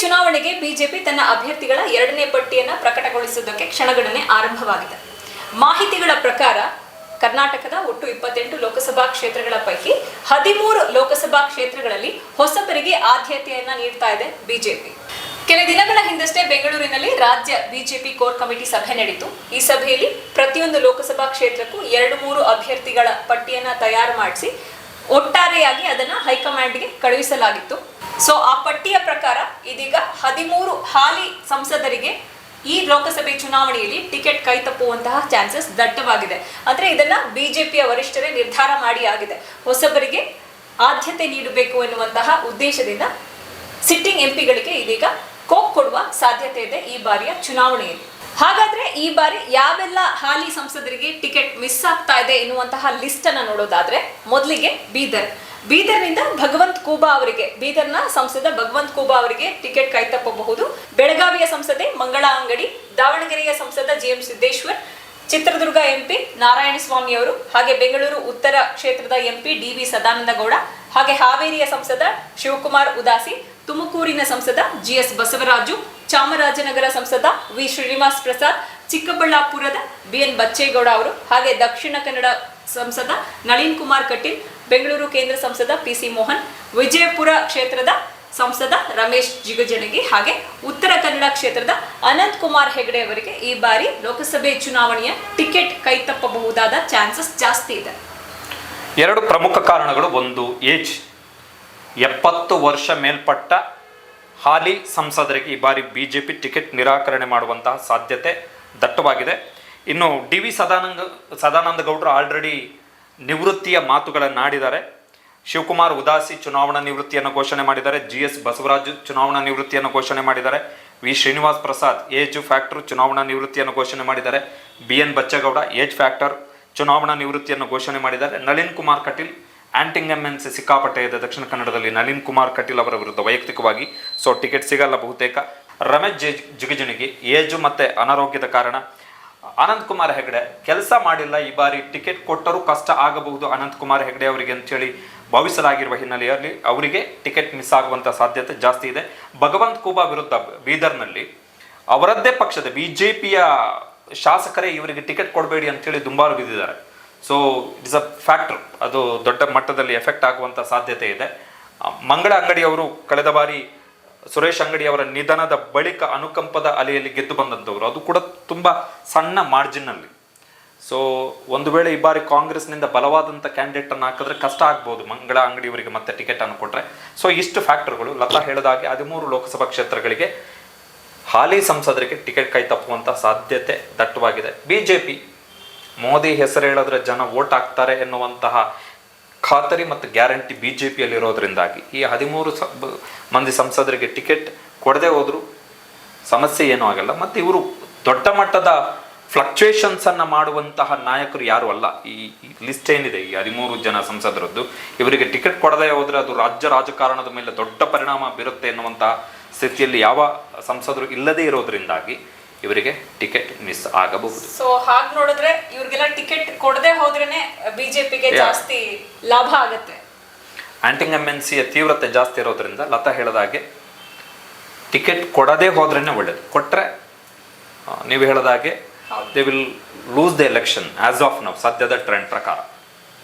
ಚುನಾವಣೆಗೆ ಬಿಜೆಪಿ ತನ್ನ ಅಭ್ಯರ್ಥಿಗಳ ಎರಡನೇ ಪಟ್ಟಿಯನ್ನು ಪ್ರಕಟಗೊಳಿಸುವುದಕ್ಕೆ ಕ್ಷಣಗಣನೆ ಆರಂಭವಾಗಿದೆ. ಮಾಹಿತಿಗಳ ಪ್ರಕಾರ, ಕರ್ನಾಟಕದ ಒಟ್ಟು ಇಪ್ಪತ್ತೆಂಟು ಲೋಕಸಭಾ ಕ್ಷೇತ್ರಗಳ ಪೈಕಿ ಹದಿಮೂರು ಲೋಕಸಭಾ ಕ್ಷೇತ್ರಗಳಲ್ಲಿ ಹೊಸಬರಿಗೆ ಆದ್ಯತೆಯನ್ನ ನೀಡ್ತಾ ಇದೆ ಬಿಜೆಪಿ. ಕೆಲ ದಿನಗಳ ಹಿಂದಷ್ಟೇ ಬೆಂಗಳೂರಿನಲ್ಲಿ ರಾಜ್ಯ ಬಿಜೆಪಿ ಕೋರ್ ಕಮಿಟಿ ಸಭೆ ನಡೆಯಿತು ಈ ಸಭೆಯಲ್ಲಿ ಪ್ರತಿಯೊಂದು ಲೋಕಸಭಾ ಕ್ಷೇತ್ರಕ್ಕೂ ಎರಡು ಮೂರು ಅಭ್ಯರ್ಥಿಗಳ ಪಟ್ಟಿಯನ್ನ ತಯಾರು ಮಾಡಿಸಿ ಒಟ್ಟಾರೆಯಾಗಿ ಅದನ್ನ ಹೈಕಮಾಂಡ್ಗೆ ಕಳುಹಿಸಲಾಗಿತ್ತು. ಸೊ ಆ ಪಟ್ಟಿಯ ಪ್ರಕಾರ ಇದೀಗ ಹದಿಮೂರು ಹಾಲಿ ಸಂಸದರಿಗೆ ಈ ಲೋಕಸಭೆ ಚುನಾವಣೆಯಲ್ಲಿ ಟಿಕೆಟ್ ಕೈ ತಪ್ಪುವಂತಹ ಚಾನ್ಸಸ್ ದಟ್ಟವಾಗಿದೆ. ಅಂದ್ರೆ ಇದನ್ನ ಬಿಜೆಪಿಯ ವರಿಷ್ಠರೇ ನಿರ್ಧಾರ ಮಾಡಿ ಆಗಿದೆ. ಹೊಸಬರಿಗೆ ಆದ್ಯತೆ ನೀಡಬೇಕು ಎನ್ನುವಂತಹ ಉದ್ದೇಶದಿಂದ ಸಿಟ್ಟಿಂಗ್ ಎಂಪಿಗಳಿಗೆ ಇದೀಗ ಕೋಕ್ ಕೊಡುವ ಸಾಧ್ಯತೆ ಇದೆ ಈ ಬಾರಿಯ ಚುನಾವಣೆಯಲ್ಲಿ. ಹಾಗಾದ್ರೆ ಈ ಬಾರಿ ಯಾವೆಲ್ಲ ಹಾಲಿ ಸಂಸದರಿಗೆ ಟಿಕೆಟ್ ಮಿಸ್ ಆಗ್ತಾ ಇದೆ ಎನ್ನುವಂತಹ ಲಿಸ್ಟ್ ಅನ್ನ ನೋಡೋದಾದ್ರೆ ಮೊದಲಿಗೆ ಬೀದರ್. ಬೀದರ್ನಿಂದ ಭಗವಂತ್ ಕೂಬಾ ಅವರಿಗೆ, ಬೀದರ್ನ ಸಂಸದ ಭಗವಂತ್ ಕೂಬಾ ಅವರಿಗೆ ಟಿಕೆಟ್ ಕೈತಪ್ಪಬಹುದು. ಬೆಳಗಾವಿಯ ಸಂಸದೆ ಮಂಗಳಾ ಅಂಗಡಿ, ದಾವಣಗೆರೆಯ ಸಂಸದ G M Siddeshwar Chitradurga MP Narayanaswamy ಅವರು ಹಾಗೆ ಬೆಂಗಳೂರು ಉತ್ತರ ಕ್ಷೇತ್ರದ MP D V Sadananda Gowda ಹಾಗೆ ಹಾವೇರಿಯ ಸಂಸದ ಶಿವಕುಮಾರ್ ಉದಾಸಿ, ತುಮಕೂರಿನ ಸಂಸದ ಜಿ ಎಸ್ ಬಸವರಾಜು, ಚಾಮರಾಜನಗರ ಸಂಸದ ವಿ. ಶ್ರೀನಿವಾಸ್ ಪ್ರಸಾದ್, ಚಿಕ್ಕಬಳ್ಳಾಪುರದ ಬಿ. ಎನ್. ಬಚ್ಚೇಗೌಡ ಅವರು ಹಾಗೆ ದಕ್ಷಿಣ ಕನ್ನಡ ಸಂಸದ ನಳಿನ್ ಕುಮಾರ್ ಕಟೀಲ್, ಬೆಂಗಳೂರು ಕೇಂದ್ರ ಸಂಸದ ಪಿ. ಸಿ. ಮೋಹನ್, ವಿಜಯಪುರ ಕ್ಷೇತ್ರದ ಸಂಸದ ರಮೇಶ್ ಜಿಗಜಣಗಿ ಹಾಗೆ ಉತ್ತರ ಕನ್ನಡ ಕ್ಷೇತ್ರದ ಅನಂತ್ ಕುಮಾರ್ ಹೆಗಡೆ ಅವರಿಗೆ ಈ ಬಾರಿ ಲೋಕಸಭೆ ಚುನಾವಣೆಯ ಟಿಕೆಟ್ ಕೈತಪ್ಪಬಹುದಾದ ಚಾನ್ಸಸ್ ಜಾಸ್ತಿ ಇದೆ. ಎರಡು ಪ್ರಮುಖ ಕಾರಣಗಳು. ಒಂದು, ಏಜ್. ಎಪ್ಪತ್ತು ವರ್ಷ ಮೇಲ್ಪಟ್ಟ ಹಾಲಿ ಸಂಸದರಿಗೆ ಈ ಬಾರಿ ಬಿ ಜೆ ಪಿ ಟಿಕೆಟ್ ನಿರಾಕರಣೆ ಮಾಡುವಂತಹ ಸಾಧ್ಯತೆ ದಟ್ಟವಾಗಿದೆ. ಇನ್ನು ಡಿ ವಿ ಸದಾನಂದ ಸದಾನಂದ ಗೌಡರು ಆಲ್ರೆಡಿ ನಿವೃತ್ತಿಯ ಮಾತುಗಳನ್ನಾಡಿದ್ದಾರೆ. ಶಿವಕುಮಾರ್ ಉದಾಸಿ ಚುನಾವಣಾ ನಿವೃತ್ತಿಯನ್ನು ಘೋಷಣೆ ಮಾಡಿದ್ದಾರೆ. ಜಿ ಎಸ್ ಬಸವರಾಜು ಚುನಾವಣಾ ನಿವೃತ್ತಿಯನ್ನು ಘೋಷಣೆ ಮಾಡಿದ್ದಾರೆ. V. Srinivas Prasad, age factor ಚುನಾವಣಾ ನಿವೃತ್ತಿಯನ್ನು ಘೋಷಣೆ ಮಾಡಿದ್ದಾರೆ. B. N. Bachegowda, age factor ಚುನಾವಣಾ ನಿವೃತ್ತಿಯನ್ನು ಘೋಷಣೆ ಮಾಡಿದ್ದಾರೆ. ನಳಿನ್ ಕುಮಾರ್ ಕಟೀಲ್ ಆಂಟಿಂಗ್ ಎಂ ಎನ್ ಸಿ ಸಿಕ್ಕಾಪಟ್ಟೆ ಇದೆ ದಕ್ಷಿಣ ಕನ್ನಡದಲ್ಲಿ ನಳಿನ್ ಕುಮಾರ್ ಕಟೀಲ್ ಅವರ ವಿರುದ್ಧ ವೈಯಕ್ತಿಕವಾಗಿ ಸೊ ಟಿಕೆಟ್ ಸಿಗಲ್ಲ ಬಹುತೇಕ. ರಮೇಶ್ ಜಿ, ಜಿಗಜಿಣಗಿ, ಏಜು ಮತ್ತೆ ಅನಾರೋಗ್ಯದ ಕಾರಣ ಅನಂತ್ ಕುಮಾರ್ ಹೆಗಡೆ, ಕೆಲಸ ಮಾಡಿಲ್ಲ. ಈ ಬಾರಿ ಟಿಕೆಟ್ ಕೊಟ್ಟರೂ ಕಷ್ಟ ಆಗಬಹುದು ಅನಂತ್ ಕುಮಾರ್ ಹೆಗಡೆ ಅವರಿಗೆ ಅಂತೇಳಿ ಭಾವಿಸಲಾಗಿರುವ ಹಿನ್ನೆಲೆಯಲ್ಲಿ ಅವರಿಗೆ ಟಿಕೆಟ್ ಮಿಸ್ ಆಗುವಂಥ ಸಾಧ್ಯತೆ ಜಾಸ್ತಿ ಇದೆ. ಭಗವಂತ್ ಕೂಬಾ ವಿರುದ್ಧ ಬೀದರ್ನಲ್ಲಿ ಅವರದ್ದೇ ಪಕ್ಷದ ಬಿ ಜೆ ಪಿಯ ಶಾಸಕರೇ ಇವರಿಗೆ ಟಿಕೆಟ್ ಕೊಡಬೇಡಿ ಅಂತೇಳಿ ದುಂಬಾರು ಬಿದ್ದಿದ್ದಾರೆ. ಸೊ ಇಟ್ಸ್ ಅ ಫ್ಯಾಕ್ಟರ್ ಅದು ದೊಡ್ಡ ಮಟ್ಟದಲ್ಲಿ ಎಫೆಕ್ಟ್ ಆಗುವಂಥ ಸಾಧ್ಯತೆ ಇದೆ. ಮಂಗಳ ಅಂಗಡಿ ಅವರು ಕಳೆದ ಬಾರಿ ಸುರೇಶ್ ಅಂಗಡಿ ಅವರ ನಿಧನದ ಬಳಿಕ ಅನುಕಂಪದ ಅಲೆಯಲ್ಲಿ ಗೆದ್ದು ಬಂದಂಥವ್ರು ಅದು ಕೂಡ ತುಂಬ ಸಣ್ಣ ಮಾರ್ಜಿನಲ್ಲಿ ಸೊ ಒಂದು ವೇಳೆ ಈ ಬಾರಿ ಕಾಂಗ್ರೆಸ್ನಿಂದ ಬಲವಾದಂಥ ಕ್ಯಾಂಡಿಡೇಟ್ ಅನ್ನು ಹಾಕಿದ್ರೆ ಕಷ್ಟ ಆಗ್ಬೋದು. ಮಂಗಳ ಅಂಗಡಿಯವರಿಗೆ ಮತ್ತೆ ಟಿಕೆಟ್ ಅನ್ನು ಕೊಟ್ಟರೆ ಸೊ ಇಷ್ಟು ಫ್ಯಾಕ್ಟರ್ಗಳು ಲತಾ ಹೇಳಿದ ಹಾಗೆ ಹದಿಮೂರು ಲೋಕಸಭಾ ಕ್ಷೇತ್ರಗಳಿಗೆ ಹಾಲಿ ಸಂಸದರಿಗೆ ಟಿಕೆಟ್ ಕೈ ತಪ್ಪುವಂಥ ಸಾಧ್ಯತೆ ದಟ್ಟವಾಗಿದೆ. ಬಿ ಜೆ ಪಿ ಮೋದಿ ಹೆಸರು ಹೇಳಿದ್ರೆ ಜನ ವೋಟ್ ಹಾಕ್ತಾರೆ ಎನ್ನುವಂತಹ ಖಾತರಿ ಮತ್ತು ಗ್ಯಾರಂಟಿ ಬಿ ಜೆ ಪಿಯಲ್ಲಿರೋದ್ರಿಂದಾಗಿ ಈ ಹದಿಮೂರು ಮಂದಿ ಸಂಸದರಿಗೆ ಟಿಕೆಟ್ ಕೊಡದೆ ಹೋದರೂ ಸಮಸ್ಯೆ ಏನೂ ಆಗಲ್ಲ. ಮತ್ತು ಇವರು ದೊಡ್ಡ ಮಟ್ಟದ ಫ್ಲಕ್ಚುಯೇಷನ್ಸ್ ಅನ್ನ ಮಾಡುವಂತಹ ನಾಯಕರು ಯಾರು ಅಲ್ಲ? ಈ ಲಿಸ್ಟ್ ಏನಿದೆ? ಈ ಹದಿಮೂರು ಜನ ಸಂಸದರದ್ದು. ಇವರಿಗೆ ಟಿಕೆಟ್ ಕೊಡದೇ ಹೋದರೆ ಅದು ರಾಜ್ಯ ರಾಜಕಾರಣದ ಮೇಲೆ ದೊಡ್ಡ ಪರಿಣಾಮ ಬೀರುತ್ತೆ ಎನ್ನುವಂತಹ ಸ್ಥಿತಿಯಲ್ಲಿ ಯಾವ ಸಂಸದರು ಇಲ್ಲದೇ ಇರೋದ್ರಿಂದಾಗಿ ಇವರಿಗೆ ಟಿಕೆಟ್ ಮಿಸ್ ಆಗಬಹುದು. ಸೊ ಹಾಗೆ ನೋಡಿದ್ರೆ ಇವರಿಗೆಲ್ಲ ಟಿಕೆಟ್ ಕೊಡದೆ ಹೋದ್ರೇನೆ ಬಿಜೆಪಿಗೆ. ಜಾಸ್ತಿ ಲಾಭ ಆಗುತ್ತೆ. ಆಂಟಿಂಗ್ ಎಂ ಎನ್ ಸಿಯ ತೀವ್ರತೆ ಜಾಸ್ತಿ ಇರೋದ್ರಿಂದ ಲತಾ ಹೇಳಿದ ಹಾಗೆ ಟಿಕೆಟ್ ಕೊಡದೇ ಹೋದ್ರೇನೆ ಒಳ್ಳೇದು. ಕೊಟ್ಟರೆ ನೀವು ಹೇಳಿದ ಹಾಗೆ they will lose the election as of ನಾವು ಸದ್ಯದ ಟ್ರೆಂಡ್ ಪ್ರಕಾರ